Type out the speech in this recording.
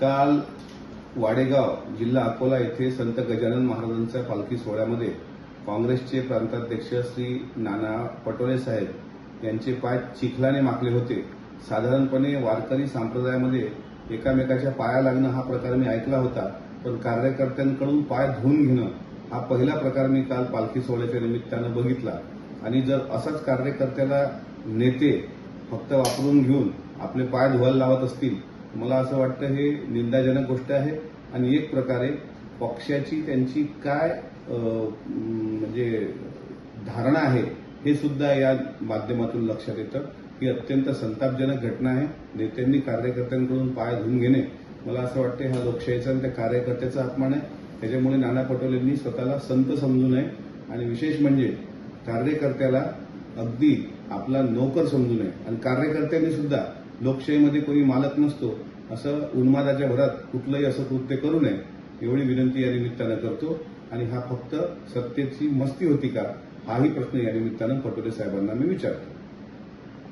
काल वाडेगाव जिल्हा अकोला येथे संत गजानन महाराजांच्या पालखी सोहळ्यामध्ये काँग्रेसचे प्रांताध्यक्ष श्री नाना पटोले साहेब यांचे पाय चिखलाने माखले होते. साधारणपणे वारकरी संप्रदायामध्ये एकामेकाच्या पाया लागणं हा प्रकार मी ऐकला होता पण कार्यकर्त्यांकडून पाय धुवून घेणं हा पहिला प्रकार मी काल पालखी सोहळ्याच्या निमित्तानं बघितला. आणि जर असाच कार्यकर्त्याला नेते फक्त वापरून घेऊन आपले पाय धुवायला लावत असतील मला असं वाटतं हे निंदाजनक गोष्ट आहे. आणि एक प्रकारे पक्षाची त्यांची काय म्हणजे धारणा आहे हे सुद्धा या माध्यमातून लक्षात येतं. ही अत्यंत संतापजनक घटना आहे. नेत्यांनी कार्यकर्त्यांकडून पाय धुवून घेणे मला असं वाटतं हा लोकशाहीचा आणि त्या कार्यकर्त्याचा अपमान आहे. त्याच्यामुळे नाना पटोलेंनी स्वतःला संत समजू नये. आणि विशेष म्हणजे कार्यकर्त्याला अगदी आपला नोकर समजू नये. आणि कार्यकर्त्यांनी सुद्धा लोकशाहीमध्ये कोणी मालक नसतो असं उन्मादाच्या भरात कुठलंही असं कृत्य करू नये एवढी विनंती या निमित्तानं करतो. आणि हा फक्त सत्तेची मस्ती होती का हाही प्रश्न या निमित्तानं पटोले साहेबांना मी विचारतो.